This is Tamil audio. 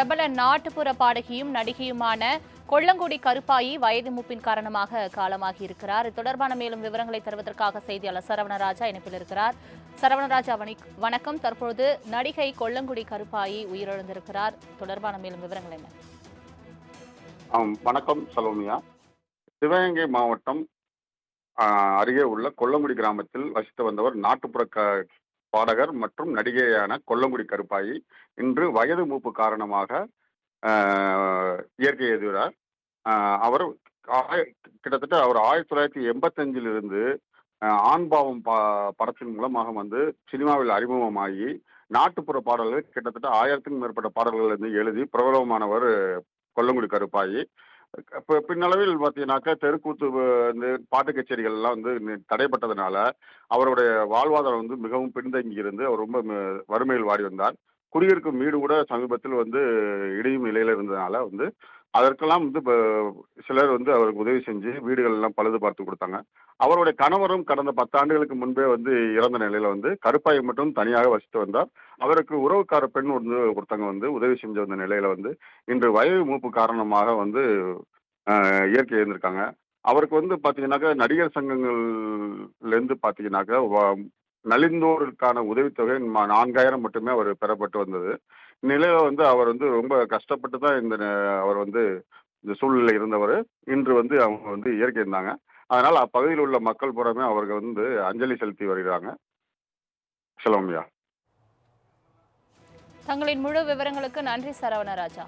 பிரபல நாட்டுப்புற பாடகியும் நடிகையுமான கொள்ளங்குடி கருப்பாயி வயது மூப்பின் காரணமாக காலமாகி இருக்கிறார். இது தொடர்பான மேலும் விவரங்களை தருவதற்காக செய்தியாளர் சரவணராஜா இணைப்பில் இருக்கிறார். சரவணராஜா வணக்கம். தற்பொழுது நடிகை கொள்ளங்குடி கருப்பாயி உயிரிழந்திருக்கிறார். தொடர்பான மேலும் விவரங்கள் என்ன? ஆம், வணக்கம் சலோமியா. சிவகங்கை மாவட்டம் அருகே உள்ள கொல்லங்குடி கிராமத்தில் வசித்து வந்தவர் நாட்டுப்புற க பாடகர் மற்றும் நடிகையான கொல்லங்குடி கருப்பாயி இன்று வயது மூப்பு காரணமாக இயற்கை எதிரார். அவர் ஆய- கிட்டத்தட்ட அவர் ஆயிரத்தி தொள்ளாயிரத்தி எண்பத்தஞ்சிலிருந்து ஆண்பாவம் பா படத்தின் மூலமாக வந்து சினிமாவில் அறிமுகமாகி நாட்டுப்புற பாடல்கள் கிட்டத்தட்ட ஆயிரத்துக்கும் மேற்பட்ட பாடல்கள் வந்து எழுதி பிரபலமானவர் கொல்லங்குடி கருப்பாயி. இப்போ பின்னளவில் பார்த்தீங்கன்னாக்கா தெருக்கூத்து இந்த பாட்டு கச்சேரிகள் எல்லாம் வந்து தடைப்பட்டதுனால அவருடைய வாழ்வாதாரம் வந்து மிகவும் பின்தங்கி இருந்து அவர் ரொம்ப ம- வறுமையில் வாடி வந்தார். குடியிருக்கும் வீடு கூட சமீபத்தில் வந்து இடியும் நிலையில் இருந்ததுனால வந்து அதற்கெல்லாம் வந்து இப்போ சிலர் வந்து அவருக்கு உதவி செஞ்சு வீடுகள் எல்லாம் பழுது பார்த்து கொடுத்தாங்க. அவருடைய கணவரும் கடந்த பத்தாண்டுகளுக்கு முன்பே வந்து இறந்த நிலையில வந்து கருப்பாய் மட்டும் தனியாக வசித்து வந்தார். அவருக்கு உறவுக்கார பெண் வந்து ஒருத்தங்க வந்து உதவி செஞ்ச வந்த நிலையில வந்து இன்று வயது மூப்பு காரணமாக வந்து இயற்கை இருந்திருக்காங்க அவருக்கு வந்து பார்த்தீங்கன்னாக்கா நடிகர் சங்கங்கள்லேருந்து பார்த்தீங்கன்னாக்கா நலிந்தோருக்கான உதவித்தொகை நான்காயிரம் மட்டுமே அவர் பெறப்பட்டு வந்தது. நிலையில வந்து அவர் வந்து ரொம்ப கஷ்டப்பட்டு தான் இந்த அவர் வந்து இந்த சூழ்நிலை இருந்தவர். இன்று வந்து அவங்க வந்து இயற்கை இருந்தாங்க. அதனால் அப்பகுதியில் உள்ள மக்கள் புறமே அவருக்கு வந்து அஞ்சலி செலுத்தி வருகிறாங்க. செலவமியா தங்களின் முழு விவரங்களுக்கு நன்றி சரவணராஜா